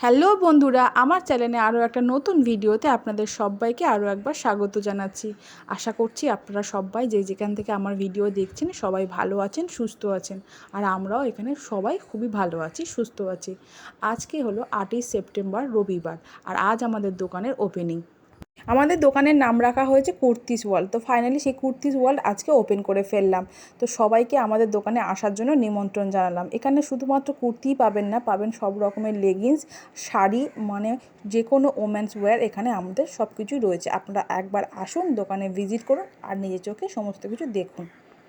Hello বন্ধুরা, আমার চ্যানেলে আরও একটা নতুন ভিডিওতে আপনাদের সবাইকে আরও একবার স্বাগত জানাচ্ছি। আশা করছি আপনারা সবাই যে যেখান থেকে আমার ভিডিও দেখছেন সবাই ভালো আছেন, সুস্থ আছেন। আর আমরাও এখানে সবাই খুবই ভালো আছি, সুস্থ আছি। আজকে হলো আটই সেপ্টেম্বর রবিবার, আর আজ আমাদের দোকানের ওপেনিং আমাদের দোকানের নাম রাখা হয়েছে কুর্তিস ওয়ার্ল্ড। তো ফাইনালি সেই কুর্তিস ওয়ার্ল্ড আজকে ওপেন করে ফেললাম। তো সবাইকে আমাদের দোকানে আসার জন্য নিমন্ত্রণ জানালাম। এখানে শুধুমাত্র কুর্তিই পাবেন না, পাবেন সব রকমের লেগিংস শাড়ি মানে যে কোনো ওমেন্স ওয়্যার এখানে আমাদের সব কিছুই রয়েছে। আপনারা একবার আসুন দোকানে ভিজিট করুন আর নিজের চোখে সমস্ত কিছু দেখুন।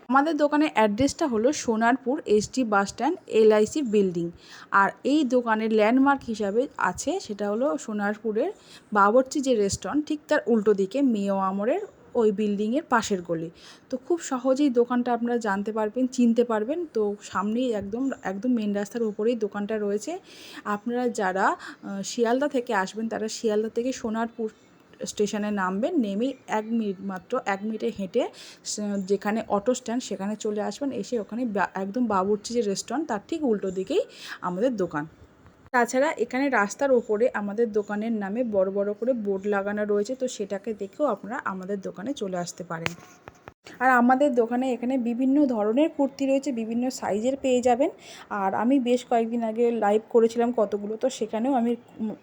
আমাদের দোকানের অ্যাড্রেসটা হলো Sonarpur ST bus stand LIC building আর এই দোকানের ল্যান্ডমার্ক হিসাবে আছে, সেটা হলো সোনারপুরের বাবরচি যে রেস্টুরেন্ট ঠিক তার উল্টো দিকে মেয় আমরের ওই বিল্ডিংয়ের পাশের গলি। তো খুব সহজেই দোকানটা আপনারা জানতে পারবেন, চিনতে পারবেন। তো সামনেই একদম একদম মেন রাস্তার উপরেই দোকানটা রয়েছে। আপনারা যারা শিয়ালদা থেকে আসবেন, তারা শিয়ালদা থেকে সোনারপুর স্টেশনে নামবেন, নেমেই এক মিনিট মাত্র, এক মিনিটে হেঁটে যেখানে অটো স্ট্যান্ড সেখানে চলে আসবেন। এসে ওখানে একদম বাবুর্চি যে রেস্টুরেন্ট তার ঠিক উল্টো দিকেই আমাদের দোকান। তাছাড়া এখানে রাস্তার ওপরে আমাদের দোকানের নামে বড় বড় করে বোর্ড লাগানো রয়েছে, তো সেটাকে দেখেও আপনারা আমাদের দোকানে চলে আসতে পারেন। আর আমাদের দোকানে এখানে বিভিন্ন ধরনের কুর্তি রয়েছে, বিভিন্ন সাইজের পেয়ে যাবেন। আর আমি বেশ কয়েকদিন আগে লাইভ করেছিলাম কতগুলো, তো সেখানেও আমি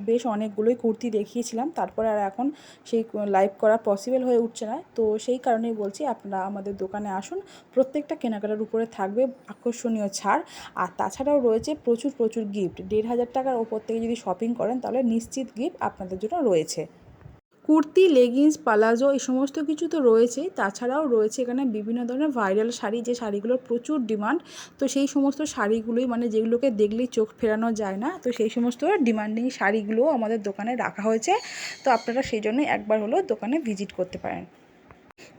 বেশ অনেকগুলোই কুর্তি দেখিয়েছিলাম। তারপরে আর এখন সেই লাইভ করা পসিবল হয়ে উঠছে না। তো সেই কারণেই বলছি, আপনারা আমাদের দোকানে আসুন। প্রত্যেকটা কেনাকাটার উপরে থাকবে আকর্ষণীয় ছাড়। আর তাছাড়াও রয়েছে প্রচুর প্রচুর গিফট দেড় হাজার টাকার ওপর থেকে যদি শপিং করেন, তাহলে নিশ্চিত গিফট আপনাদের জন্য রয়েছে। কুর্তি লেগিংস পালাজো এই সমস্ত কিছু তো রয়েছে। তাছাড়াও রয়েছে এখানে বিভিন্ন ধরনের ভাইরাল শাড়ি, যে শাড়িগুলোর প্রচুর ডিমান্ড তো সেই সমস্ত শাড়িগুলোই মানে যেগুলোকে দেখলেই চোখ ফেরানো যায় না, তো সেই সমস্ত ডিমান্ডিং শাড়িগুলোও আমাদের দোকানে রাখা হয়েছে। তো আপনারা সেই জন্য একবার হলেও দোকানে ভিজিট করতে পারেন।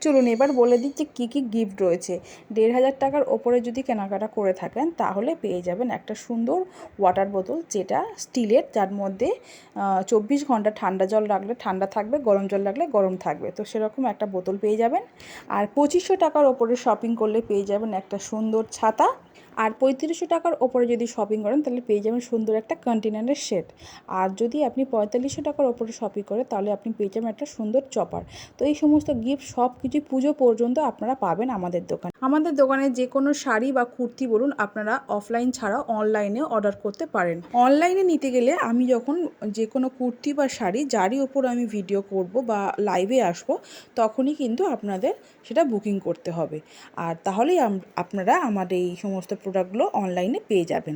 চলুন এবার বলে দিই যে কী কী গিফট রয়েছে। দেড় হাজার টাকার ওপরে যদি কেনাকাটা করে থাকেন, তাহলে পেয়ে যাবেন একটা সুন্দর ওয়াটার বোতল যেটা স্টিলের যার মধ্যে চব্বিশ ঘণ্টা ঠান্ডা জল রাখলে ঠান্ডা থাকবে, গরম জল রাখলে গরম থাকবে। তো সেরকম একটা বোতল পেয়ে যাবেন। আর পঁচিশশো টাকার ওপরে শপিং করলে পেয়ে যাবেন একটা সুন্দর ছাতা। আর পঁয়ত্রিশশো টাকার ওপরে যদি শপিং করেন, তাহলে পেয়ে যাবেন সুন্দর একটা কন্টেনারের সেট আর যদি আপনি পঁয়তাল্লিশশো টাকার ওপরে শপিং করেন, তাহলে আপনি পেয়ে যাবেন একটা সুন্দর চপার তো এই সমস্ত গিফট সব কিছু পুজো পর্যন্ত আপনারা পাবেন আমাদের দোকানে। আমাদের দোকানে যে কোনো শাড়ি বা কুর্তি বলুন, আপনারা অফলাইন ছাড়াও অনলাইনে অর্ডার করতে পারেন। অনলাইনে নিতে গেলে আমি যখন যে কোনো কুর্তি বা শাড়ি যারই ওপর আমি ভিডিও করব বা লাইভে আসব, তখনই কিন্তু আপনাদের সেটা বুকিং করতে হবে। আর তাহলেই আপনারা আমার এই সমস্ত প্রোডাক্টগুলো অনলাইনে পেয়ে যাবেন।